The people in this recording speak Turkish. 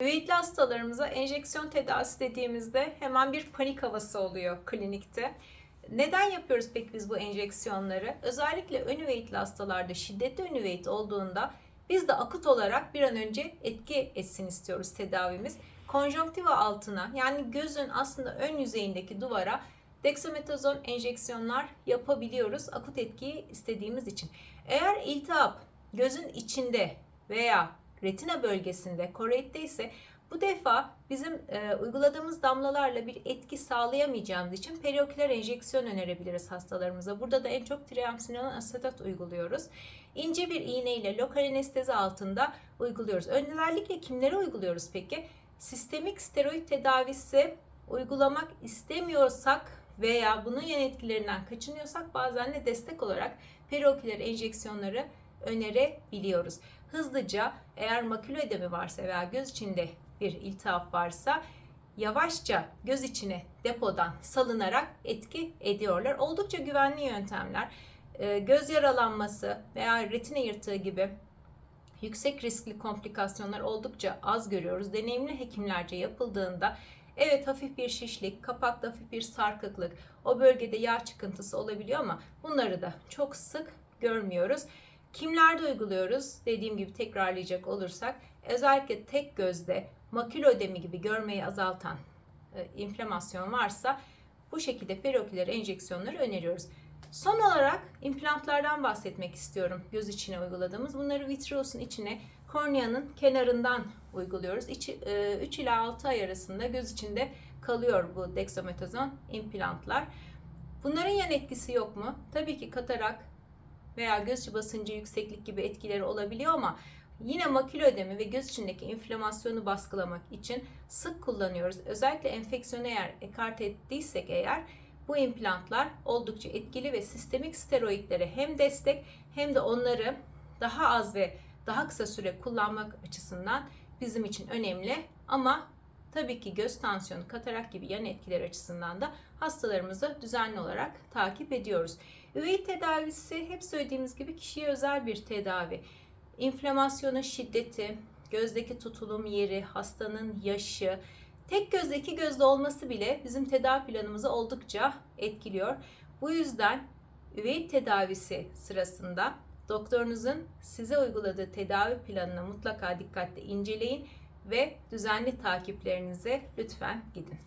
Üveyitli hastalarımıza enjeksiyon tedavisi dediğimizde hemen bir panik havası oluyor klinikte. Neden yapıyoruz peki biz bu enjeksiyonları? Özellikle ön üveyitli hastalarda şiddetli ön üveyit olduğunda biz de akut olarak bir an önce etki etsin istiyoruz tedavimiz. Konjonktiva altına yani gözün aslında ön yüzeyindeki duvara dexametazon enjeksiyonlar yapabiliyoruz akut etkiyi istediğimiz için. Eğer iltihap gözün içinde veya retina bölgesinde koroidde ise bu defa bizim e, uyguladığımız damlalarla bir etki sağlayamayacağımız için perioküler enjeksiyon önerebiliriz hastalarımıza. Burada da en çok triamcinolon asetat uyguluyoruz. İnce bir iğne ile lokal anestezi altında uyguluyoruz. Özellikle kimlere uyguluyoruz peki? Sistemik steroid tedavisi uygulamak istemiyorsak veya bunun yan etkilerinden kaçınıyorsak bazen de destek olarak perioküler enjeksiyonları önerebiliyoruz. Hızlıca eğer makül ödemi varsa veya göz içinde bir iltihap varsa yavaşça göz içine depodan salınarak etki ediyorlar. Oldukça güvenli yöntemler. Ee, Göz yaralanması veya retina yırtığı gibi yüksek riskli komplikasyonlar oldukça az görüyoruz. Deneyimli hekimlerce yapıldığında evet hafif bir şişlik, kapakta hafif bir sarkıklık, o bölgede yağ çıkıntısı olabiliyor ama bunları da çok sık görmüyoruz. Kimlerde uyguluyoruz? Dediğim gibi tekrarlayacak olursak özellikle tek gözde makül ödemi gibi görmeyi azaltan e, inflamasyon varsa bu şekilde perioküler enjeksiyonları öneriyoruz. Son olarak implantlardan bahsetmek istiyorum göz içine uyguladığımız. Bunları vitreosun içine korneanın kenarından uyguluyoruz. İçi, 3 ila 6 ay arasında göz içinde kalıyor bu dexametazon implantlar. Bunların yan etkisi yok mu? Tabii ki katarak veya göz içi basıncı yükseklik gibi etkileri olabiliyor ama yine makül ödemi ve göz içindeki inflamasyonu baskılamak için sık kullanıyoruz. Özellikle enfeksiyonu eğer ekart ettiysek eğer bu implantlar oldukça etkili ve sistemik steroidlere hem destek hem de onları daha az ve daha kısa süre kullanmak açısından bizim için önemli. Ama tabii ki göz tansiyonu, katarak gibi yan etkiler açısından da hastalarımızı düzenli olarak takip ediyoruz. Üvey tedavisi hep söylediğimiz gibi kişiye özel bir tedavi. İnflamasyonun şiddeti, gözdeki tutulum yeri, hastanın yaşı, tek gözde iki gözde olması bile bizim tedavi planımızı oldukça etkiliyor. Bu yüzden üvey tedavisi sırasında doktorunuzun size uyguladığı tedavi planını mutlaka dikkatle inceleyin ve düzenli takiplerinize lütfen gidin.